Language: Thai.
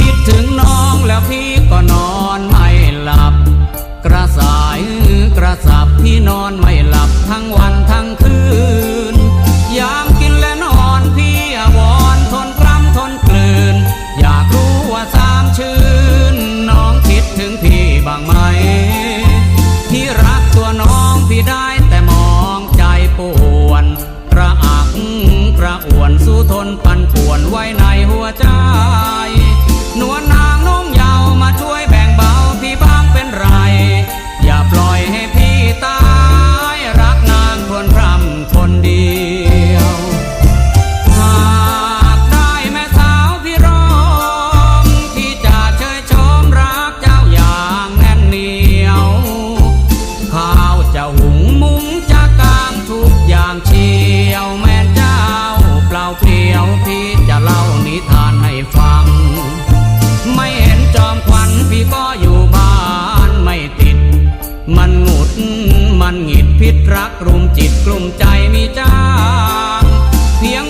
คิดถึงน้องแล้วพี่ก็นอนไม่หลับ กระสายกระสับพี่นอนไม่หลับทั้งวันทั้งคืน ยามกินและนอนพี่อวอนทนรำทนกลืน อยากรู้ว่าสามชื่น น้องคิดถึงพี่บ้างไหม ที่รักตัวน้องพี่ได้แต่มองใจปวนกระอักกระอ่วนสู้ทนปั่นป่วนไว้ในหัวใจ no one ก็อยู่บ้านไม่ติด มันหงุดมันหงิดพิษรักรุมจิตกลุ่มใจมีจ้างเพียง